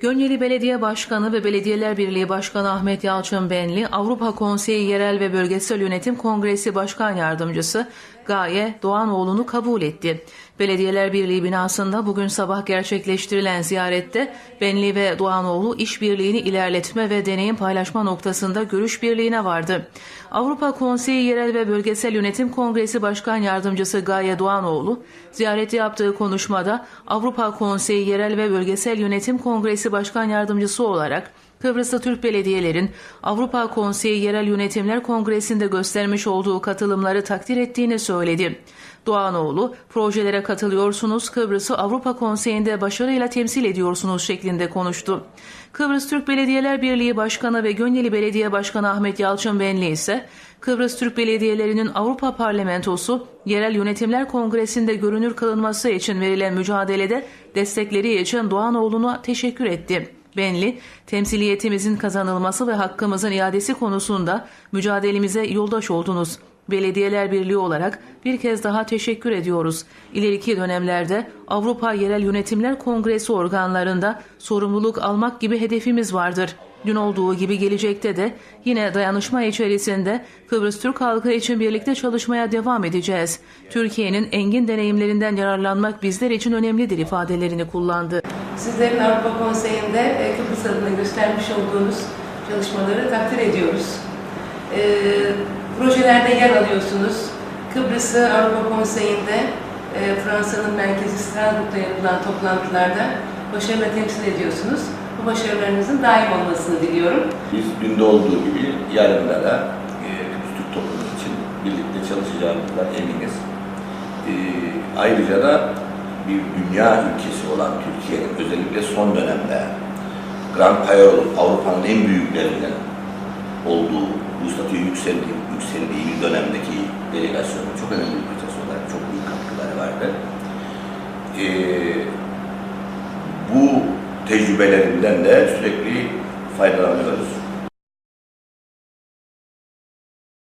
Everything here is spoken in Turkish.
Gönyeli Belediye Başkanı ve Belediyeler Birliği Başkanı Ahmet Yalçın Benli, Avrupa Konseyi Yerel ve Bölgesel Yönetim Kongresi Başkan Yardımcısı Gaye Doğanoğlu'nu kabul etti. Belediyeler Birliği binasında bugün sabah gerçekleştirilen ziyarette Benli ve Doğanoğlu işbirliğini ilerletme ve deneyim paylaşma noktasında görüş birliğine vardı. Avrupa Konseyi Yerel ve Bölgesel Yönetim Kongresi Başkan Yardımcısı Gaye Doğanoğlu, ziyarette yaptığı konuşmada Avrupa Konseyi Yerel ve Bölgesel Yönetim Kongresi Başkan Yardımcısı olarak Kıbrıs'ta Türk belediyelerin Avrupa Konseyi Yerel Yönetimler Kongresi'nde göstermiş olduğu katılımları takdir ettiğini söyledi. Doğanoğlu, projelere katılıyorsunuz, Kıbrıs'ı Avrupa Konseyi'nde başarıyla temsil ediyorsunuz şeklinde konuştu. Kıbrıs Türk Belediyeler Birliği Başkanı ve Gönyeli Belediye Başkanı Ahmet Yalçın Benli ise Kıbrıs Türk Belediyelerinin Avrupa Parlamentosu Yerel Yönetimler Kongresi'nde görünür kılınması için verilen mücadelede destekleri için Doğanoğlu'na teşekkür etti. Benli, temsiliyetimizin kazanılması ve hakkımızın iadesi konusunda mücadelemize yoldaş oldunuz. Belediyeler Birliği olarak bir kez daha teşekkür ediyoruz. İleriki dönemlerde Avrupa Yerel Yönetimler Kongresi organlarında sorumluluk almak gibi hedefimiz vardır. Dün olduğu gibi gelecekte de yine dayanışma içerisinde Kıbrıs Türk halkı için birlikte çalışmaya devam edeceğiz. Türkiye'nin engin deneyimlerinden yararlanmak bizler için önemlidir ifadelerini kullandı. Sizlerin Avrupa Konseyi'nde e, Kıbrıs adına göstermiş olduğunuz çalışmaları takdir ediyoruz. E, projelerde yer alıyorsunuz. Kıbrıs'ı Avrupa Konseyi'nde e, Fransa'nın merkezi Strasbourg'da yapılan toplantılarda başarıyla temsil ediyorsunuz. Bu başarılarınızın daim olmasını diliyorum. Biz dünde olduğu gibi yarınlara e, Kıbrıs Türk toplumu için birlikte çalışacağımızdan eminiz. E, ayrıca da bir dünya ülkesi olan Türkiye'nin özellikle son dönemde Grand olup Avrupa'nın en büyüklerinden olduğu, bu statüye yükseldiği, yükseldiği bir dönemdeki delegasyonun çok önemli bir parçası olarak çok büyük katkıları vardı. E, bu tecrübelerinden de sürekli faydalanıyoruz.